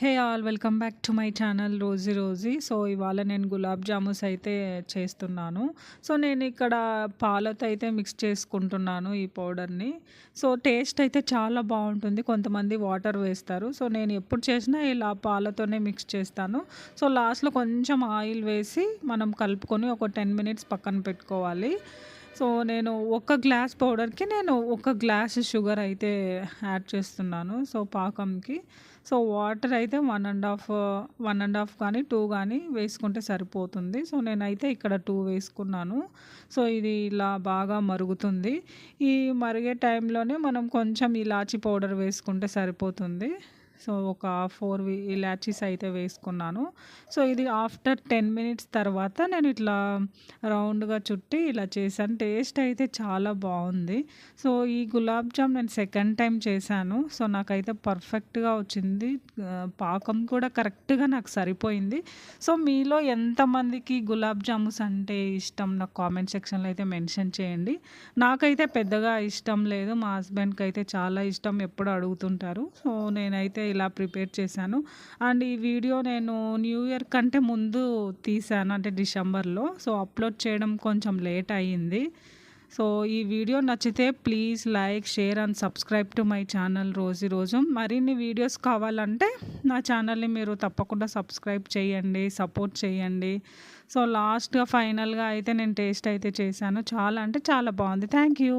Hey all welcome back to my channel Rosy Rosy. So ఇవాళ నేను గులాబ్ జామున్స్ అయితే చేస్తున్నాను. సో నేను ఇక్కడ పాలతో అయితే మిక్స్ చేసుకుంటున్నాను ఈ పౌడర్ని. సో టేస్ట్ అయితే చాలా బాగుంటుంది. కొంతమంది వాటర్ వేస్తారు. సో నేను ఎప్పుడు చేసినా ఇలా పాలతోనే మిక్స్ చేస్తాను. సో లాస్ట్లో కొంచెం ఆయిల్ వేసి మనం కలుపుకొని ఒక టెన్ మినిట్స్ పక్కన పెట్టుకోవాలి. సో నేను ఒక గ్లాస్ పౌడర్కి నేను ఒక గ్లాస్ షుగర్ అయితే యాడ్ చేస్తున్నాను. సో పాకంకి. సో వాటర్ అయితే one and half one and half కానీ టూ కానీ వేసుకుంటే సరిపోతుంది. సో నేనైతే ఇక్కడ టూ వేసుకున్నాను. సో ఇది ఇలా బాగా మరుగుతుంది. ఈ మరిగే టైంలోనే మనం కొంచెం ఇలాచి పౌడర్ వేసుకుంటే సరిపోతుంది. సో ఒక ఫోర్ ఇలాచీస్ అయితే వేసుకున్నాను. సో ఇది ఆఫ్టర్ టెన్ మినిట్స్ తర్వాత నేను ఇట్లా రౌండ్గా చుట్టి ఇలా చేశాను. టేస్ట్ అయితే చాలా బాగుంది. సో ఈ గులాబ్ జామ్ నేను సెకండ్ టైం చేశాను. సో నాకైతే పర్ఫెక్ట్గా వచ్చింది. పాకం కూడా కరెక్ట్గా నాకు సరిపోయింది. సో మీలో ఎంతమందికి గులాబ్ జాముస్ అంటే ఇష్టం? నాకు కామెంట్ సెక్షన్లో అయితే మెన్షన్ చేయండి. నాకైతే పెద్దగా ఇష్టం లేదు. మా హస్బెండ్కి అయితే చాలా ఇష్టం. ఎప్పుడు అడుగుతుంటారు. సో నేనైతే ఇలా ప్రిపేర్ చేశాను. అండ్ ఈ వీడియో నేను న్యూ ఇయర్ కంటే ముందు తీశాను అంటే డిసెంబర్లో. సో అప్లోడ్ చేయడం కొంచెం లేట్ అయ్యింది. సో ఈ వీడియో నచ్చితే please like share and subscribe to my channel రోజు రోజు. మరిన్ని వీడియోస్ కావాలంటే నా ఛానల్ని మీరు తప్పకుండా సబ్స్క్రైబ్ చేయండి సపోర్ట్ చేయండి. సో లాస్ట్గా ఫైనల్గా అయితే నేను టేస్ట్ అయితే చేశాను. చాలా అంటే చాలా బాగుంది. Thank you.